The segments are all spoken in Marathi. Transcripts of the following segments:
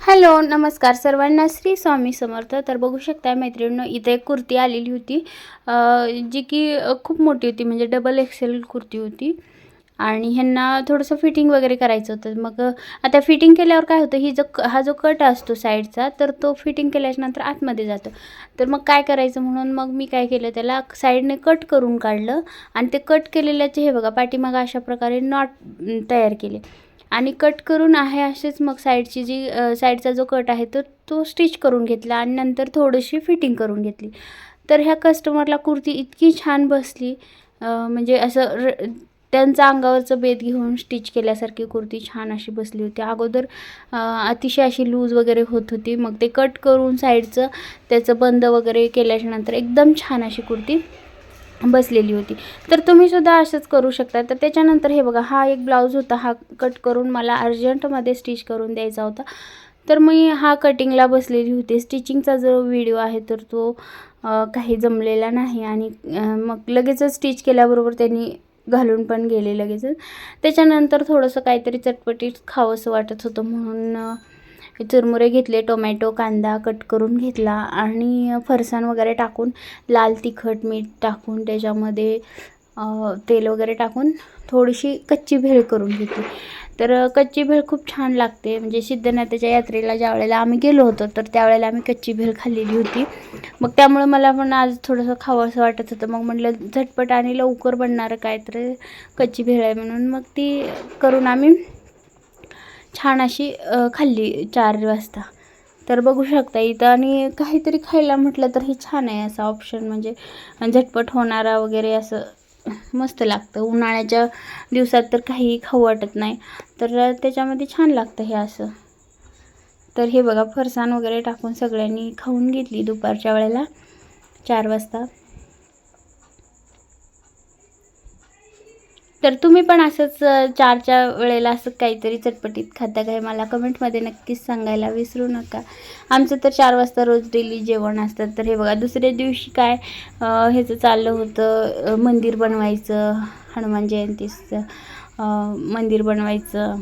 हॅलो नमस्कार सर्वांना. श्री स्वामी समर्थ. तर बघू शकता मैत्रिणीनं इथे एक कुर्ती आलेली होती. जी की खूप मोठी होती म्हणजे डबल एक्सेल कुर्ती होती. आणि ह्यांना थोडंसं फिटिंग वगैरे करायचं होतं. मग आता फिटिंग केल्यावर काय होतं ही जो क- हा जो कट असतो साईडचा तर तो फिटिंग केल्याच्यानंतर आतमध्ये जातो. तर मग काय करायचं म्हणून मग मी काय केलं त्याला साईडने कट करून काढलं. आणि ते कट केलेल्याचे हे बघा पाठीमागं अशा प्रकारे नॉट तयार केले. आणि कट करून आहे असेच मग साईडची जी साईडचा जो कट आहे तर तो स्टिच करून घेतला आणि नंतर थोडीशी फिटिंग करून घेतली. तर ह्या कस्टमरला कुर्ती इतकी छान बसली म्हणजे असं र त्यांचा अंगावरचं बेत घेऊन स्टिच केल्यासारखी कुर्ती छान अशी बसली होती. अगोदर अतिशय अशी लूज वगैरे होत होती. मग ते कट करून साईडचं त्याचं बंद वगैरे केल्याच्यानंतर एकदम छान अशी कुर्ती बसलेली होती. तर तुम्ही सुद्धा असंच करू शकता. तर त्याच्यानंतर हे बघा हा एक ब्लाऊज होता. हा कट करून मला अर्जंटमध्ये स्टिच करून द्यायचा होता. तर मी हा कटिंगला बसलेली होती. स्टिचिंगचा जो व्हिडिओ आहे तर तो काही जमलेला नाही. आणि मग लगेचच स्टिच केल्याबरोबर त्यांनी घालून पण गेले लगेचच. त्याच्यानंतर थोडंसं काहीतरी चटपटीत खावंसं वाटत होतं म्हणून हे चुरमुरे घेतले टोमॅटो कांदा कट करून घेतला आणि फरसाण वगैरे टाकून लाल तिखट मीठ टाकून त्याच्यामध्ये तेल वगैरे टाकून थोडीशी कच्ची भेळ करून घेतली. तर कच्ची भेळ खूप छान लागते. म्हणजे सिद्धनाथाच्या यात्रेला ज्या वेळेला आम्ही गेलो होतो तर त्यावेळेला आम्ही कच्ची भेळ खाल्लेली होती. मग त्यामुळे मला पण आज थोडंसं खावंसं वाटत होतं. मग म्हटलं झटपट आणि लवकर बनणारं काय? तर कच्ची भेळ आहे म्हणून मग ती करून आम्ही छान अशी खाल्ली चार वाजता. तर बघू शकता इथं आणि काहीतरी खायला म्हटलं तर हे छान आहे असं ऑप्शन म्हणजे झटपट होणारा वगैरे असं मस्त लागतं. उन्हाळ्याच्या दिवसात तर काही खाऊ वाटत नाही. तर त्याच्यामध्ये छान लागतं हे असं. तर हे बघा फरसाण वगैरे टाकून सगळ्यांनी खाऊन घेतली दुपारच्या वेळेला चार वाजता. तर तुम्ही पण असंच चारच्या वेळेला असं काहीतरी चटपटीत खाता काय मला कमेंटमध्ये नक्कीच सांगायला विसरू नका. आमचं तर चार वाजता रोज डेली जेवण असतं. तर हे बघा दुसऱ्या दिवशी काय ह्याचं चाललं होतं मंदिर बनवायचं हनुमान जयंतीचं मंदिर बनवायचं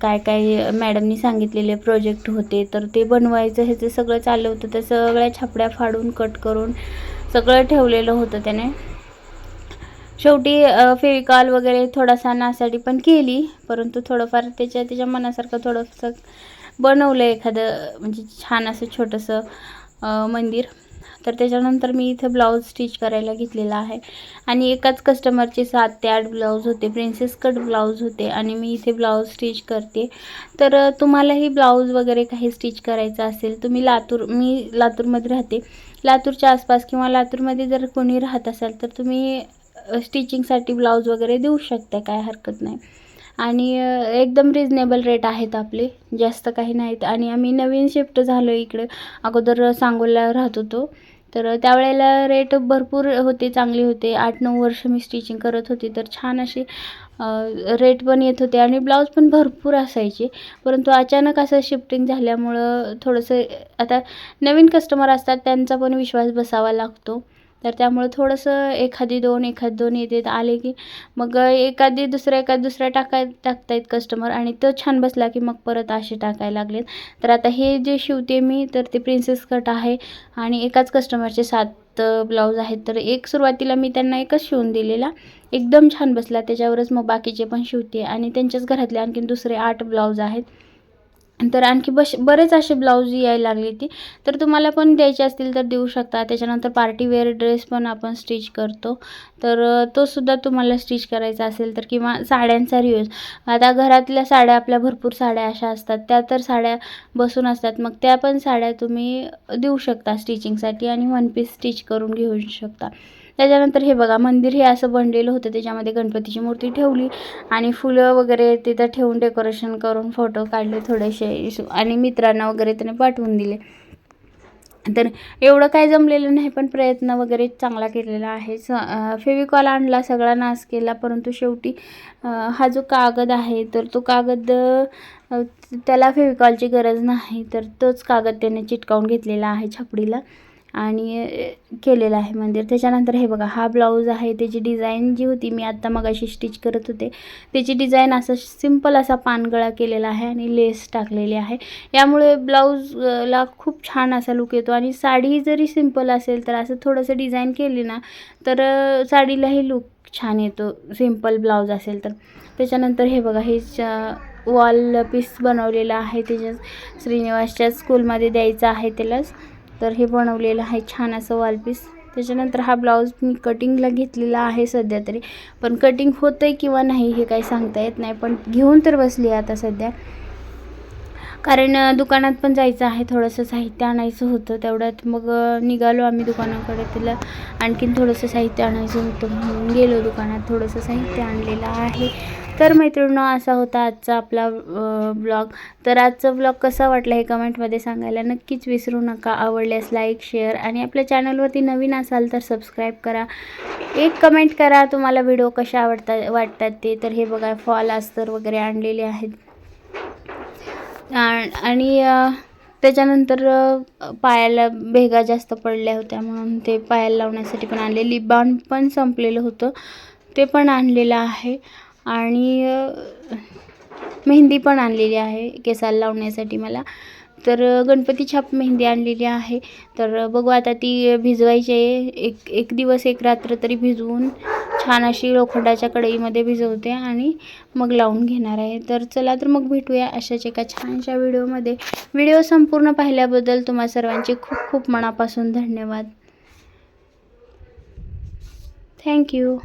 काय काय मॅडमनी सांगितलेले प्रोजेक्ट होते तर ते बनवायचं ह्याचं सगळं चाललं होतं. त्या सगळ्या छापड्या फाडून कट करून सगळं ठेवलेलं होतं त्याने. शेवटी फेविकॉल वगैरे थोडासा नासाठी पण केली परंतु थोडंफार त्याच्या त्याच्या मनासारखं थोडंसं बनवलं एखादं म्हणजे छान असं छोटंसं मंदिर. तर त्याच्यानंतर मी इथं ब्लाऊज स्टिच करायला घेतलेला आहे. आणि एकाच कस्टमरचे सात ते आठ ब्लाऊज होते प्रिन्सेस कट ब्लाऊज होते आणि मी इथे ब्लाऊज स्टिच करते. तर तुम्हालाही ब्लाऊज वगैरे काही स्टिच करायचं असेल तुम्ही लातूर मी लातूरमध्ये राहते. लातूरच्या आसपास किंवा लातूरमध्ये जर कोणी राहत असाल तर तुम्ही स्टिचिंगसाठी ब्लाऊज वगैरे देऊ शकता काय हरकत नाही. आणि एकदम रिजनेबल रेट आहेत आपले जास्त काही नाहीत. आणि आम्ही नवीन शिफ्ट झालो इकडे. अगोदर सांगोला राहत होतो. तर त्यावेळेला रेट भरपूर होते चांगले होते. आठ नऊ वर्ष मी स्टिचिंग करत होती. तर छान असे रेट पण येत होते आणि ब्लाऊज पण भरपूर असायचे. परंतु अचानक असं शिफ्टिंग झाल्यामुळं थोडंसं आता नवीन कस्टमर असतात त्यांचा पण विश्वास बसावा लागतो. तर त्यामुळे थोडंसं एखादी दोन एखाद दोन येते आले की मग एखादी दुसऱ्या एखाद दुसऱ्या टाकाय टाकतायत कस्टमर आणि तो छान बसला की मग परत असे टाकायला लागलेत. तर आता हे जे शिवते मी तर ते प्रिन्सेस कट आहे आणि एकाच कस्टमरचे सात ब्लाऊज आहेत. तर एक सुरुवातीला मी त्यांना एकच शिवून दिलेला. एकदम छान बसला. त्याच्यावरच मग बाकीचे पण शिवते आणि त्यांच्याच घरातले आणखीन दुसरे आठ ब्लाऊज आहेत. तर आणखी बश बरेच असे ब्लाऊज यायला लागले ती तर तुम्हाला पण द्यायचे असतील तर देऊ शकता. त्याच्यानंतर पार्टीवेअर ड्रेस पण आपण स्टिच करतो. तर तो सुद्धा तुम्हाला स्टिच करायचा असेल तर किंवा साड्यांचा रियूज आता घरातल्या साड्या आपल्या भरपूर साड्या अशा असतात. त्या तर साड्या बसून असतात. मग त्या पण साड्या तुम्ही देऊ शकता स्टिचिंगसाठी आणि वन पीस स्टिच करून घेऊ शकता. त्याच्यानंतर हे बघा मंदिर हे असं बनलेलं होतं. त्याच्यामध्ये गणपतीची मूर्ती ठेवली आणि फुलं वगैरे तिथं ठेवून डेकोरेशन करून फोटो काढले थोडेसे. आणि मित्रांना वगैरे त्याने पाठवून दिले. तर एवढं काय जमलेलं नाही पण प्रयत्न वगैरे चांगला केलेला आहे. स फेविकॉल आणला सगळा नाश केला परंतु शेवटी हा जो कागद आहे तर तो कागद त्याला फेविकॉलची गरज नाही. तर तोच कागद त्याने चिटकावून घेतलेला आहे छापडीला. आणि केलेलं आहे मंदिर. त्याच्यानंतर हे बघा हा ब्लाऊज आहे त्याची डिझाईन जी होती मी आत्ता मगाशी स्टिच करत होते. त्याची डिझाईन असा सिंपल असा पानगळा केलेला आहे आणि लेस टाकलेली आहे. यामुळे ब्लाऊजला खूप छान असा लुक येतो. आणि साडी जरी सिंपल असेल तर असं थोडंसं डिझाईन केली ना तर साडीलाही लुक छान येतो. सिंपल ब्लाऊज असेल तर. त्याच्यानंतर हे बघा हे वॉल पीस बनवलेलं आहे. त्याच्या श्रीनिवासच्या स्कूलमध्ये द्यायचं आहे त्यालाच. तर हे बनवलेलं आहे छान असं वॉल पीस त्याच्यानंतर हा ब्लाऊज मी कटिंगला घेतलेला आहे सध्या तरी. पण कटिंग होतं आहे किंवा नाही हे काही सांगता येत नाही. पण घेऊन तर बसली आहे आता सध्या. कारण दुकानात पण जायचं आहे. थोडंसं साहित्य आणायचं होतं. तेवढ्यात मग निघालो आम्ही दुकानाकडे तिला. आणखीन थोडंसं साहित्य आणायचं होतं म्हणून गेलो दुकानात. थोडंसं साहित्य आणलेलं आहे. तर मैत्रिणींनो असा होता आजचा आपला ब्लॉग तर आजचा ब्लॉग कसा वाटला हे कमेंटमध्ये सांगायला नक्कीच विसरू नका. आवडल्यास लाईक शेअर आणि आपल्या चॅनलवरती नवीन असाल तर सबस्क्राईब करा. एक कमेंट करा तुम्हाला व्हिडिओ कशा आवडतात वाटतात ते. तर हे बघा फॉल अस्तर वगैरे आणलेले आहेत. आणि त्याच्यानंतर पायाला भेगा जास्त पडल्या होत्या म्हणून ते पायाला लावण्यासाठी पण आणले. लिप बाम पण संपलेलं होतं. ते पण आणलेलं आहे. आणि मेहंदी पण आणलेली आहे केसाला लावण्यासाठी मला. तर गणपती छाप मेहंदी आणलेली आहे. तर बघू आता ती भिजवायची आहे. एक एक दिवस एक रात्र तरी भिजवून छान अशी लोखंडाच्या कढईमध्ये भिजवते आणि मग लावून घेणार आहे. तर चला तर मग भेटूया अशाच एका छानशा व्हिडिओमध्ये. व्हिडिओ संपूर्ण पाहिल्याबद्दल तुम्हा सर्वांचे खूप खूप मनापासून धन्यवाद. थँक्यू